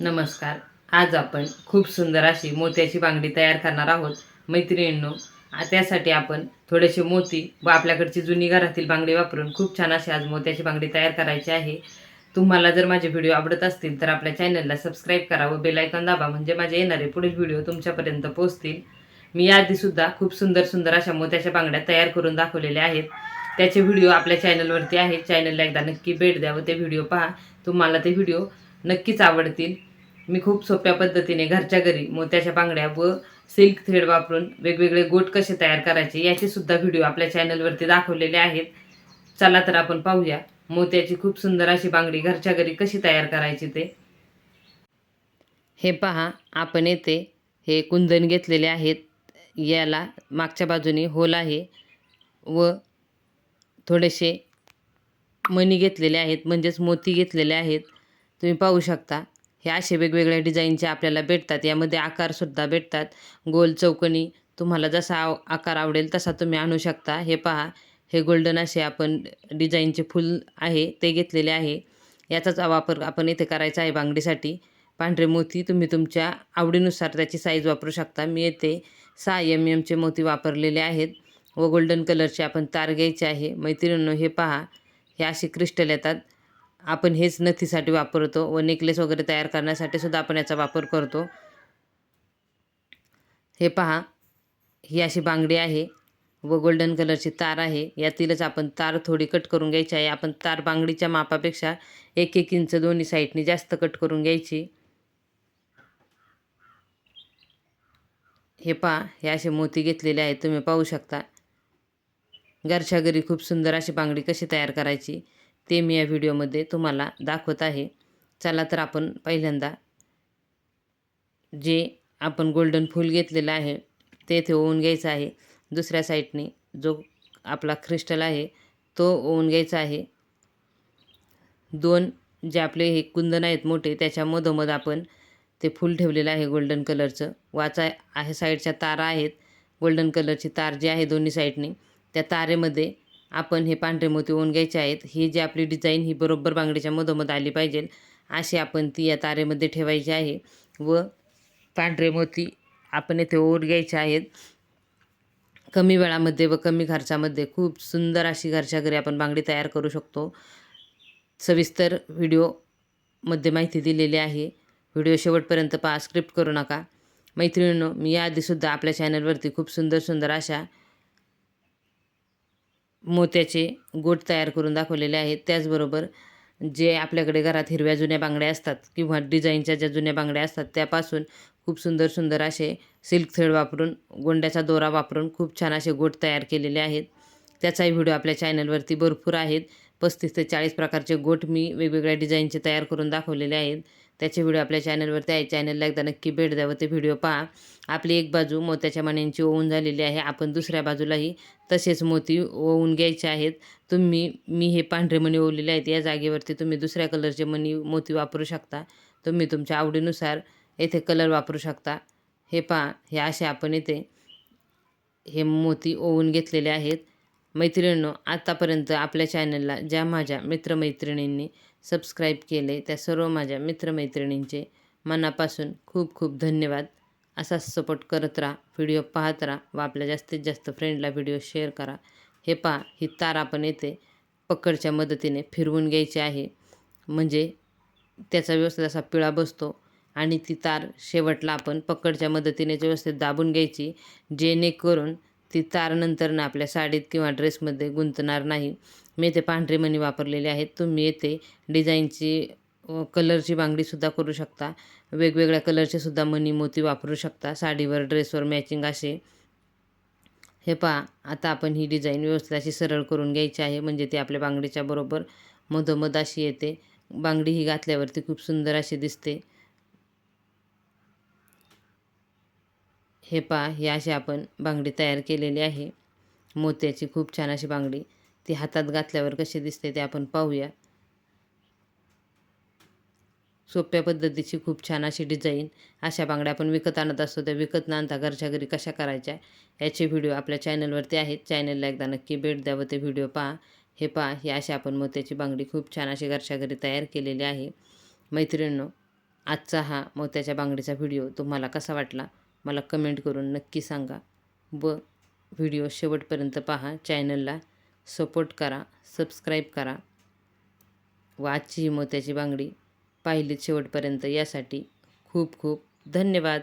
नमस्कार. आज आपण खूप सुंदर अशी मोत्याची बांगडी तयार करणार आहोत मैत्रिणींनो. त्यासाठी आपण थोडेसे मोती व आपल्याकडची जुनी घरातील बांगडी वापरून खूप छान अशी आज मोत्याची बांगडी तयार करायची आहे. तुम्हाला जर माझे व्हिडिओ आवडत असतील तर आपल्या चॅनलला सबस्क्राईब करा व बेलायकॉन दाबा म्हणजे माझे येणारे पुढील व्हिडिओ तुमच्यापर्यंत पोहोचतील. मी याआधीसुद्धा खूप सुंदर सुंदर अशा मोत्याच्या बांगड्या तयार करून दाखवलेल्या आहेत. त्याचे व्हिडिओ आपल्या चॅनलवरती आहेत. चॅनलला एकदा नक्की भेट द्या व ते व्हिडिओ पहा. तुम्हाला ते व्हिडिओ नक्कीच आवडतील. मी खूप सोप्या पद्धतीने घरच्या घरी मोत्याच्या बांगड्या व सिल्क थ्रेड वापरून वेगवेगळे गोट कसे तयार करायचे याचे सुद्धा व्हिडिओ आपल्या चॅनलवरती दाखवलेले आहेत. चला तर आपण पाहूया मोत्याची खूप सुंदर अशी बांगडी घरच्या घरी कशी तयार करायची ते. हे पहा आपण येथे हे कुंदन घेतलेले आहेत. याला मागच्या बाजूने होल आहे व थोडेसे मणी घेतलेले आहेत म्हणजेच मोती घेतलेले आहेत. तुम्ही पाहू शकता. हे असे वेगवेगळ्या डिझाईनचे आपल्याला भेटतात. यामध्ये आकारसुद्धा भेटतात. गोल चौकणी तुम्हाला जसा आव आकार आवडेल तसा तुम्ही आणू शकता. हे पहा. हे गोल्डन असे आपण डिझाईनचे फूल आहे. ते घेतलेले आहे. याचाच वापर आपण इथे करायचा आहे बांगडीसाठी. पांढरे मोती तुम्ही तुमच्या आवडीनुसार त्याची साईज वापरू शकता. मी येथे सहा एम एमचे मोती वापरलेले आहेत व गोल्डन कलरचे आपण तार घ्यायचे आहे. मैत्रिणींनो हे पहा. हे असे क्रिस्टल येतात. आपण हेच नथीसाठी वापरतो व नेकलेस वगैरे तयार करण्यासाठी सुद्धा आपण याचा वापर करतो. हे पहा ही अशी बांगडी आहे व गोल्डन कलरची तार आहे. यातीलच आपण तार थोडी कट करून घ्यायची आहे. आपण तार बांगडीच्या मापापेक्षा एक एक इंच दोन्ही साईडने जास्त कट करून घ्यायची. हे पहा हे असे मोती घेतलेले आहेत. तुम्ही पाहू शकता. घरच्या घरी खूप सुंदर अशी बांगडी कशी तयार करायची? ते मी या व्हिडिओमध्ये तुम्हाला दाखवत आहे. चला तर आपण पहिल्यांदा जे आपण गोल्डन फूल घेतलेलं आहे ते इथे ओवून घ्यायचं आहे. दुसऱ्या साईडने जो आपला क्रिस्टल आहे तो ओवून घ्यायचा आहे. दोन जे आपले हे कुंदन आहेत मोठे त्याच्या मधोमध आपण ते फूल ठेवलेलं आहे गोल्डन कलरचं वाचा आहे साईडच्या तारा आहेत. गोल्डन कलरची तार जी आहे दोन्ही साईडने त्या तारेमध्ये आपण हे पांढरे मोती ओन घ्यायचे आहेत. ही जी आपली डिझाईन ही बरोबर बांगडीच्या मधोमध आली पाहिजे. अशी आपण ती या तारेमध्ये ठेवायची आहे व पांढरे मोती आपण येथे ओवून घ्यायचे आहेत. कमी वेळामध्ये व कमी खर्चामध्ये खूप सुंदर अशी घरच्या घरी आपण बांगडी तयार करू शकतो. सविस्तर व्हिडिओमध्ये माहिती दिलेली आहे. व्हिडिओ शेवटपर्यंत पहा स्क्रिप्ट करू नका. मैत्रिणींनो मी याआधीसुद्धा आपल्या चॅनलवरती खूप सुंदर सुंदर अशा मोत्याचे गोट तयार करून दाखवलेले आहेत. त्याचबरोबर जे आपल्याकडे घरात हिरव्या जुन्या बांगड्या असतात किंवा डिझाईनच्या ज्या जुन्या बांगड्या असतात त्यापासून खूप सुंदर सुंदर असे सिल्क थ्रेड वापरून गोंड्याचा दोरा वापरून खूप छान असे गोट तयार केलेले आहेत. त्याचाही व्हिडिओ आपल्या चॅनलवरती भरपूर आहेत. पस्तीस ते चाळीस प्रकारचे गोट मी वेगवेगळ्या डिझाईनचे तयार करून दाखवलेले आहेत. त्याचे व्हिडिओ आपल्या चॅनलवरती आहे चॅनलला एकदा नक्की भेट द्यावं ते व्हिडिओ पहा. आपली एक बाजू मोत्याच्या मण्यांची ओवून झालेली आहे. आपण दुसऱ्या बाजूलाही तसेच मोती ओवून घ्यायचे आहेत. तुम्ही मी हे पांढरे मणी ओवलेले आहेत. या जागेवरती तुम्ही दुसऱ्या कलरचे मणी मोती वापरू शकता. तुम्ही तुमच्या आवडीनुसार येथे कलर वापरू शकता. हे पहा हे असे आपण येथे हे मोती ओवून घेतलेले आहेत. मैत्रिणींनो आतापर्यंत आपल्या चॅनलला ज्या माझ्या मित्रमैत्रिणींनी सबस्क्राईब केले त्या सर्व माझ्या मित्रमैत्रिणींचे मनापासून खूप खूप धन्यवाद. असाच सपोर्ट करत राहा व्हिडिओ पाहत राहा व आपल्या जास्तीत जास्त फ्रेंडला व्हिडिओ शेअर करा. हे पहा ही तार आपण येते पकडच्या मदतीने फिरवून घ्यायची आहे. म्हणजे त्याचा व्यवस्थित असा पिळा बसतो आणि ती तार शेवटला आपण पकडच्या मदतीने व्यवस्थित दाबून घ्यायची जेणेकरून ती तार नंतरनं आपल्या साडीत किंवा ड्रेसमध्ये गुंतणार नाही. मी येथे पांढरे मणी वापरलेले आहेत तुम्ही येथे डिझाईनची कलरची बांगडीसुद्धा करू शकता. वेगवेगळ्या कलरचे सुद्धा मणी मोती वापरू शकता. साडीवर ड्रेसवर मॅचिंग असे. हे पहा आता आपण ही डिझाईन व्यवस्थित अशी सरळ करून घ्यायची आहे. म्हणजे ती आपल्या बांगडीच्या बरोबर मधोमध अशी येते. बांगडी ही घातल्यावरती खूप सुंदर अशी दिसते. हे पहा ही अशी आपण बांगडी तयार केलेली आहे. मोत्याची खूप छान अशी बांगडी. ती हातात घातल्यावर कशी दिसते ते आपण पाहूया. सोप्या पद्धतीची खूप छान अशी डिझाईन अशा बांगड्या आपण विकत आणत असतो. त्या विकत न आणता घरच्या घरी कशा करायच्या याचे व्हिडिओ आपल्या चॅनलवरती आहेत. चॅनलला एकदा नक्की भेट द्यावं ते व्हिडिओ पहा. हे पहा ही अशी आपण मोत्याची बांगडी खूप छान अशी घरच्या घरी तयार केलेली आहे. मैत्रिणींनो आजचा हा मोत्याच्या बांगडीचा व्हिडिओ तुम्हाला कसा वाटला? मला कमेंट करून नक्की सांगा व व्हिडिओ शेवटपर्यंत पहा. चॅनलला सपोर्ट करा सबस्क्राईब करा. व आजची ही मोत्याची बांगडी पाहिलीत शेवटपर्यंत यासाठी खूप खूप धन्यवाद.